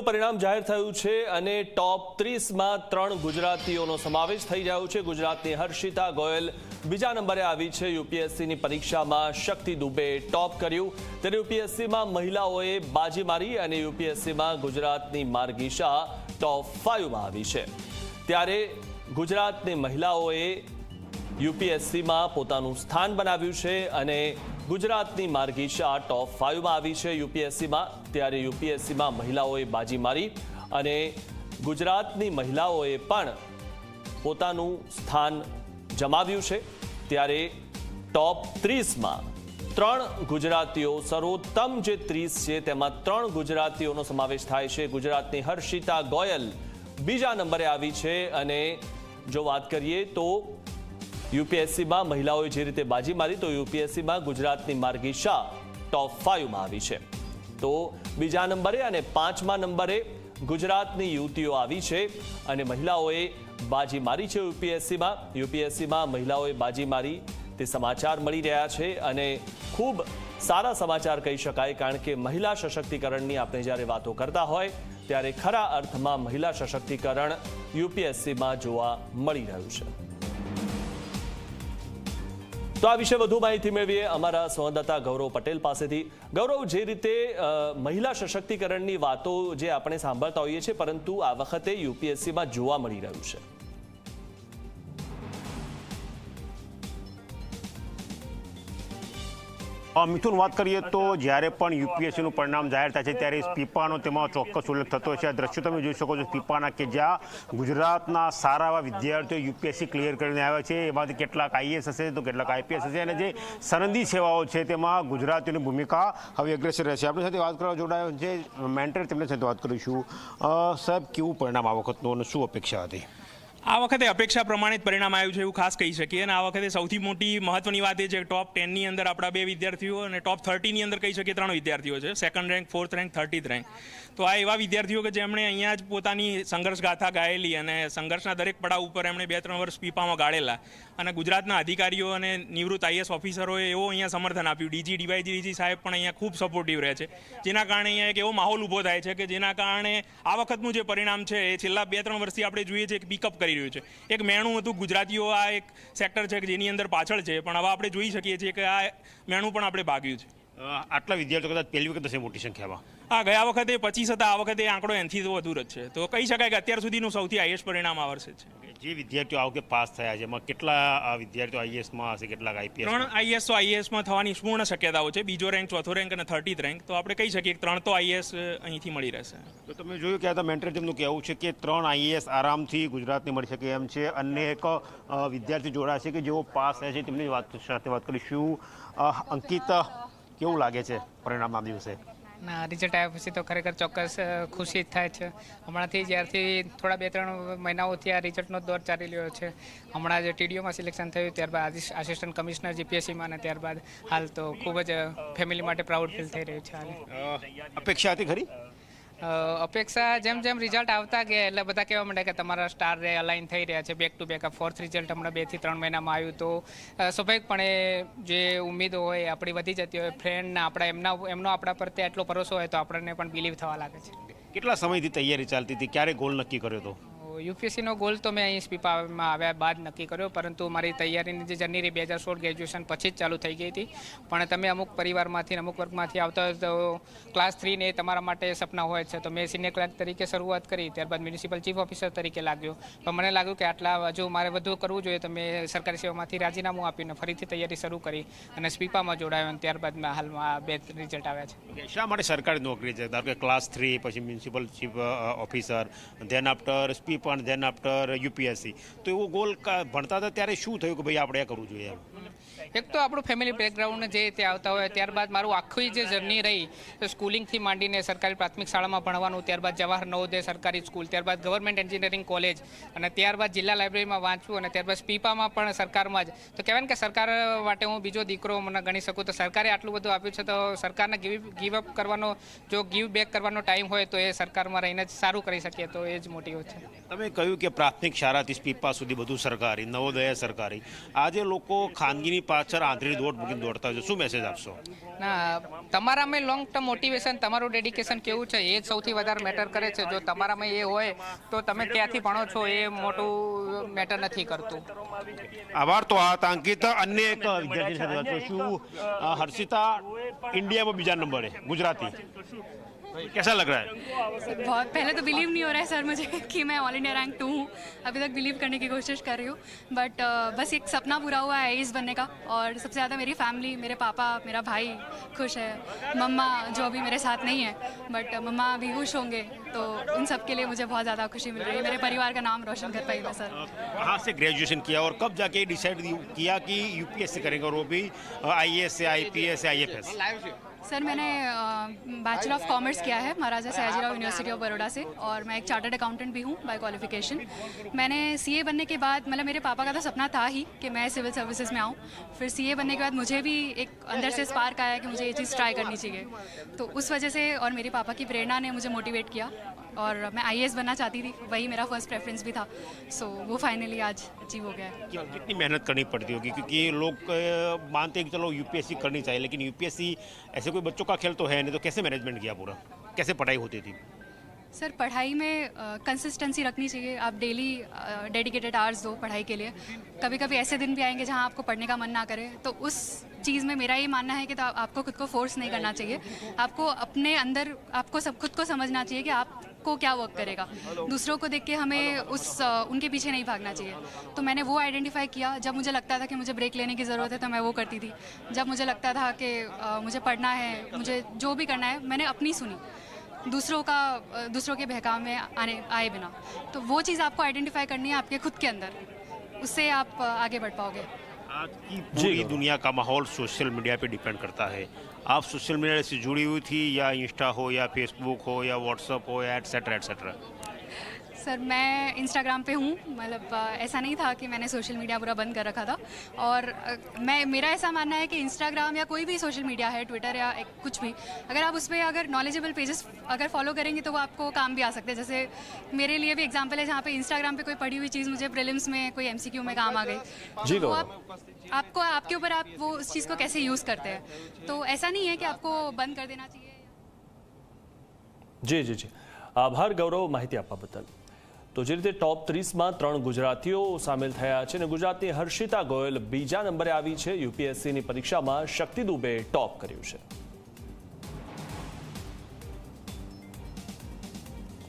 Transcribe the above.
પરિણામ જાહેર થયું છે અને ટોપ ત્રીસમાં ત્રણ ગુજરાતીઓનો સમાવેશ થઈ રહ્યો છે. ગુજરાતની હર્ષિતા ગોયલ બીજા નંબરે આવી છે. યુપીએસસીની પરીક્ષામાં શક્તિ દુબે ટોપ કર્યું. ત્યારે યુપીએસસીમાં મહિલાઓએ બાજી મારી અને યુપીએસસીમાં ગુજરાતની માર્ગીશા ટોપ ફાઇવમાં આવી છે. ત્યારે ગુજરાતની મહિલાઓએ યુપીએસસીમાં પોતાનું સ્થાન બનાવ્યું છે અને ગુજરાતની માર્ગીશા ટોપ ફાઇવમાં આવી છે યુપીએસસીમાં. ત્યારે યુપીએસસીમાં મહિલાઓએ બાજી મારી અને ગુજરાતની મહિલાઓએ પણ પોતાનું સ્થાન જમાવ્યું છે. ત્યારે ટોપ ત્રીસમાં ત્રણ ગુજરાતીઓ, સર્વોત્તમ જે ત્રીસ છે તેમાં ત્રણ ગુજરાતીઓનો સમાવેશ થાય છે. ગુજરાતની હર્ષિતા ગોયલ બીજા નંબરે આવી છે અને જો વાત કરીએ તો યુપીએસસીમાં મહિલાઓએ જે રીતે બાજી મારી, તો યુપીએસસીમાં ગુજરાતની માર્ગી શાહ ટોપ ફાઇવમાં આવી છે. તો બીજા નંબરે અને પાંચમા નંબરે ગુજરાતની યુવતીઓ આવી છે અને મહિલાઓએ બાજી મારી છે યુપીએસસીમાં. યુપીએસસીમાં મહિલાઓએ બાજી મારી, તે સમાચાર મળી રહ્યા છે અને ખૂબ સારા સમાચાર કહી શકાય, કારણ કે મહિલા સશક્તિકરણની આપણે જ્યારે વાતો કરતા હોય, ત્યારે ખરા અર્થમાં મહિલા સશક્તિકરણ યુપીએસસીમાં જોવા મળી રહ્યું છે. તો આ વિશે વધુ માહિતી મેળવીએ અમારા સંવાદદાતા ગૌરવ પટેલ પાસેથી. ગૌરવ, જે રીતે મહિલા સશક્તિકરણની વાતો જે આપણે સાંભળતા હોઈએ છીએ, પરંતુ આ વખતે યુપીએસસીમાં જોવા મળી રહ્યું છે. મિથુન, વાત કરીએ તો જ્યારે પણ યુપીએસસીનું પરિણામ જાહેર થાય છે, ત્યારે પીપાનો તેમાં ચોક્કસ ઉલ્લેખ થતો છે. આ દ્રશ્યો તમે જોઈ શકો છો, પીપાના કે જ્યાં ગુજરાતના સારા એવા વિદ્યાર્થીઓ યુપીએસસી ક્લિયર કરીને આવ્યા છે. એમાંથી કેટલાક આઈએસ હશે, તો કેટલાક આઈપીએસ હશે. અને જે સનંદી સેવાઓ છે, તેમાં ગુજરાતીઓની ભૂમિકા હવે અગ્રેસર રહેશે. આપણી સાથે વાત કરવા જોડાયો છે, મેન્ટર તેમની સાથે વાત કરીશું. સાહેબ, કેવું પરિણામ આ વખતનું અને શું અપેક્ષા હતી? આ વખતે અપેક્ષા પ્રમાણે જ પરિણામ આવ્યું છે એવું ખાસ કહી શકીએ અને આ વખતે સૌથી મોટી મહત્વની વાત એ છે ટોપ ટેનની અંદર આપણા બે વિદ્યાર્થીઓ અને ટોપ થર્ટીની અંદર કહી શકીએ ત્રણ વિદ્યાર્થીઓ છે. Second rank fourth rank thirtieth rank તો આ એવા વિદ્યાર્થીઓ કે જેમણે અહીંયા જ પોતાની સંઘર્ષ ગાથા ગાયેલી અને સંઘર્ષના દરેક પડાવ ઉપર એમણે બે ત્રણ વર્ષ પીપામાં ગાળેલા અને ગુજરાતના અધિકારીઓ અને નિવૃત્ત આઈએસ ઓફિસરોએ એવો અહીંયા સમર્થન આપ્યું. ડીજી ડીવાયજી સાહેબ પણ અહીંયા ખૂબ સપોર્ટિવ રહે છે. જેના કારણે અહીંયા એક એવો માહોલ ઊભો થાય છે કે જેના કારણે આ વખતનું જે પરિણામ છે એ છેલ્લા બે ત્રણ વર્ષથી આપણે જોઈએ છીએ કે પિકઅપ કરી રહ્યું છે. એક મેણું હતું, ગુજરાતીઓ આ એક સેક્ટર છે કે જેની અંદર પાછળ છે, પણ હવે આપણે જોઈ શકીએ છીએ કે આ મેણું પણ આપણે ભાગ્યું છે. આટલા વિદ્યાર્થીઓ કદાચ પહેલી વખત હશે મોટી સંખ્યામાં? હા ગયા વખતે પચીસ હતા આ વખતે આંકડો એનથી વધુ જ છે. તો કહી શકાય કે અત્યાર સુધીનું સૌથી હાઈએસ્ટ પરિણામ આ વર્ષે છે. જે વિદ્યાર્થીઓ આ વખતે પાસ થયા છે એમાં કેટલા વિદ્યાર્થીઓ આઈએસમાં હશે કેટલાક આઈપીએસ ત્રણ આઈએસ તો આઈએસમાં થવાની પૂર્ણ શક્યતાઓ છે. બીજો રેન્ક ચોથો રેન્ક અને થર્ટીથ રેન્ક તો આપણે કહી શકીએ ત્રણ તો આઈએસ અહીંથી મળી રહેશે. તો તમે જોયું કે આ તો મેન્ટર તેમનું કહેવું છે કે ત્રણ આઈએસ આરામથી ગુજરાતને મળી શકે એમ છે. અને એક વિદ્યાર્થી જોડાશે કે જેઓ પાસ થયા છે તેમની વાત સાથે વાત કરીશું. અંકિત કેવું લાગે છે પરિણામના દિવસે? રિઝલ્ટ આવ્યા પછી તો ખરેખર ચોક્કસ ખુશી જ થાય છે. હમણાંથી જ્યારથી થોડા બે ત્રણ મહિનાઓથી આ રિઝલ્ટનો દોર ચાલી રહ્યો છે. હમણાં જે ટીડીઓમાં સિલેક્શન થયું, ત્યારબાદ આસિસ્ટન્ટ કમિશનર જીપીએસસીમાં અને ત્યારબાદ હાલ તો ખૂબ જ ફેમિલી માટે પ્રાઉડ ફીલ થઈ રહ્યું છે હાલ. અપેક્ષા હતી ખરી? અપેક્ષા જેમ જેમ રિઝલ્ટ આવતા ગયા એટલે બધા કહેવા માંડ્યા કે તમારા સ્ટાર રે અલાઇન થઈ રહ્યા છે. બેક ટુ બેક આ ફોર્થ રિઝલ્ટ હમણાં બેથી ત્રણ મહિનામાં આવ્યું તો સ્વાભાવિકપણે જે ઉમેદો હોય, આપણી વધી જતી હોય ફ્રેન્ડના આપણા એમના, એમનો આપણા પ્રત્યે આટલો ભરોસો હોય તો આપણને પણ બિલીવ થવા લાગે છે. કેટલા સમયથી તૈયારી ચાલતી હતી? ક્યારે ગોલ નક્કી કર્યો હતો? યુપીએસસીનો ગોલ તો મેં અહીં સ્પીપામાં આવ્યા બાદ નક્કી કર્યો, પરંતુ મારી તૈયારીની જે જર્ની રહી, બે હજાર સોળ ગ્રેજ્યુએશન પછી જ ચાલુ થઈ ગઈ હતી. પણ તમે અમુક પરિવારમાંથી અમુક વર્ગમાંથી આવતા તો ક્લાસ થ્રીને તમારા માટે સપના હોય છે. તો મેં સિનિયર ક્લાર્ક તરીકે શરૂઆત કરી, ત્યારબાદ મ્યુનિસિપલ ચીફ ઓફિસર તરીકે લાગ્યો. પણ મને લાગ્યું કે આટલા હજુ મારે વધુ કરવું જોઈએ, તો મેં સરકારી સેવામાંથી રાજીનામું આપીને ફરીથી તૈયારી શરૂ કરી અને સ્પીપામાં જોડાયો અને ત્યારબાદ મેં હાલમાં બે રિઝલ્ટ આવ્યા છે. શા માટે સરકારી નોકરી છે? ધારો કે ક્લાસ થ્રી પછી municipal chief officer then after સ્પીપ અને ધેન આફ્ટર યુપીએસસી તો એવો ગોલ ભણતા હતા ત્યારે શું થયું કે ભાઈ આપણે આ કરવું જોઈએ એક તો આપણું ફેમિલી બેકગ્રાઉન્ડ જે તે આવતા હોય ત્યારબાદ મારું આખી જે જર્ની રહી સ્કૂલિંગથી માંડીને સરકારી પ્રાથમિક શાળામાં ભણવાનું, ત્યારબાદ જવાહર નવોદય સરકારી સ્કૂલ ત્યારબાદ ગવર્મેન્ટ એન્જિનિયરિંગ કોલેજ અને ત્યારબાદ જિલ્લા લાઇબ્રેરીમાં વાંચવું અને ત્યારબાદ સ્પીપામાં પણ સરકારમાં જ. તો કહેવાય કે સરકાર માટે હું બીજો દીકરો મને ગણી શકું. તો સરકારે આટલું બધું આપ્યું છે તો સરકારને ગીવ ગીવ અપ કરવાનો, જો ગીવ બેક કરવાનો ટાઈમ હોય તો એ સરકારમાં રહીને જ સારું કરી શકીએ તો એ જ મોટી છે. તમે કહ્યું કે પ્રાથમિક શાળાથી પીપા સુધી બધું સરકારી નવોદય સરકારી. આજે લોકો ખાનગીની પાછળ આંધળી દોડ મૂકીને દોડતા છે. શું મેસેજ આપશો? ના તમારામાં લોંગ ટર્મ મોટિવેશન તમારું ડેડિકેશન કેવું છે? એ સૌથી વધારે મેટર કરે છે. જો તમારામાં એ હોય તો તમે ક્યાંથી ભણો છો? એ મોટું મેટર નથી કરતું. આભાર. તો આ અંકિત અન્ય એક વિદ્યાર્થી સાથે શું હર્ષિતા ઇન્ડિયામાં બીજા નંબરે ગુજરાતી. कैसा लग रहा है? बहुत पहले तो बिलीव नहीं हो रहा है सर मुझे कि मैं ऑल इंडिया रैंक टू हूँ। अभी तक बिलीव करने की कोशिश कर रही हूँ। बट बस एक सपना पूरा हुआ है आईएएस बनने का। और सबसे ज़्यादा मेरी फैमिली मेरे पापा मेरा भाई खुश है। मम्मा जो अभी मेरे साथ नहीं है बट मम्मा भी खुश होंगे। तो उन सब के लिए मुझे बहुत ज़्यादा खुशी मिल रही है। मेरे परिवार का नाम रोशन कर पाई मैं सर कहाँ से ग्रेजुएशन किया और कब जाके डिसाइड किया कि यूपीएससी करेंगे और वो भी आईएएस से आईपीएस से। आईएफएस सर, मैंने बैचलर ऑफ़ कॉमर्स किया है महाराजा सयाजीराव यूनिवर्सिटी ऑफ़ बड़ोड़ा से और मैं एक चार्टर्ड अकाउंटेंट भी हूँ बाय क्वालिफिकेशन मैंने सीए बनने के बाद मतलब मेरे पापा का तो सपना था ही कि मैं सिविल सर्विसेज़ में आऊँ. फिर सीए बनने के बाद मुझे भी एक अंदर से स्पार्क आया कि मुझे ये चीज़ ट्राई करनी चाहिए. तो उस वजह से और मेरे पापा की प्रेरणा ने मुझे मोटिवेट किया और मैं आईएएस बनना चाहती थी. वही मेरा फ़र्स्ट प्रेफरेंस भी था. सो वो फाइनली आज अचीव हो गया है. कितनी मेहनत करनी पड़ती होगी? क्योंकि लोग मानते हैं कि चलो यूपीएससी करनी चाहिए, लेकिन यूपीएससी ऐसे कोई बच्चों का खेल तो है नहीं तो कैसे मैनेजमेंट किया पूरा? कैसे पढ़ाई होती थी? सर, पढ़ाई में कंसिस्टेंसी रखनी चाहिए। आप डेली डेडिकेटेड आवर्स दो पढ़ाई के लिए। कभी कभी ऐसे दिन भी आएँगे जहाँ आपको पढ़ने का मन ना करे तो उस चीज़ में मेरा ये मानना है कि तो आपको खुद को फोर्स नहीं करना चाहिए। आपको अपने अंदर, आपको सब, खुद को समझना चाहिए कि आपको क्या वर्क करेगा? दूसरों को देख के हमें उस उनके पीछे नहीं भागना चाहिए। तो मैंने वो आइडेंटिफाई किया। जब मुझे लगता था कि मुझे ब्रेक लेने की ज़रूरत है तो मैं वो करती थी। जब मुझे लगता था कि मुझे पढ़ना है, मुझे जो भी करना है, मैंने अपनी सुनी। दूसरों का दूसरों के बहकाव में आने, आए बिना। तो वो चीज़ आपको आइडेंटिफाई करनी है आपके खुद के अंदर। उससे आप आगे बढ़ पाओगे। आज की पूरी जी। दुनिया का माहौल सोशल मीडिया पे डिपेंड करता है आप सोशल मीडिया से जुड़ी हुई थी या इंस्टा हो या फेसबुक हो या व्हाट्सअप हो या एटसेट्रा एटसेट्रा सर मैं इंस्टाग्राम पे हूँ। मतलब ऐसा नहीं था कि मैंने सोशल मीडिया पूरा बंद कर रखा था। और मैं मेरा ऐसा मानना है कि इंस्टाग्राम या कोई भी सोशल मीडिया है ट्विटर या कुछ भी अगर आप उस पर अगर नॉलेजेबल पेजेस अगर फॉलो करेंगे तो वो आपको काम भी आ सकते हैं। जैसे मेरे लिए भी एग्ज़ाम्पल है जहाँ पे इंस्टाग्राम पर कोई पढ़ी हुई चीज़ मुझे प्रिलिम्स में कोई एमसीक्यू में काम आ गई। तो जी तो आप, आपको आपके ऊपर आप वो उस चीज़ को कैसे यूज़ करते हैं? तो ऐसा नहीं है कि आपको बंद कर देना चाहिए। जी जी जी। आभार गौरव माहिती बदल। તો જે રીતે ટોપ ત્રીસમાં ત્રણ ગુજરાતીઓ સામેલ થયા છે અને ગુજરાતની હર્ષિતા ગોયલ બીજા નંબરે આવી છે. યુપીએસસીની પરીક્ષામાં શક્તિ દુબે ટોપ કર્યું છે.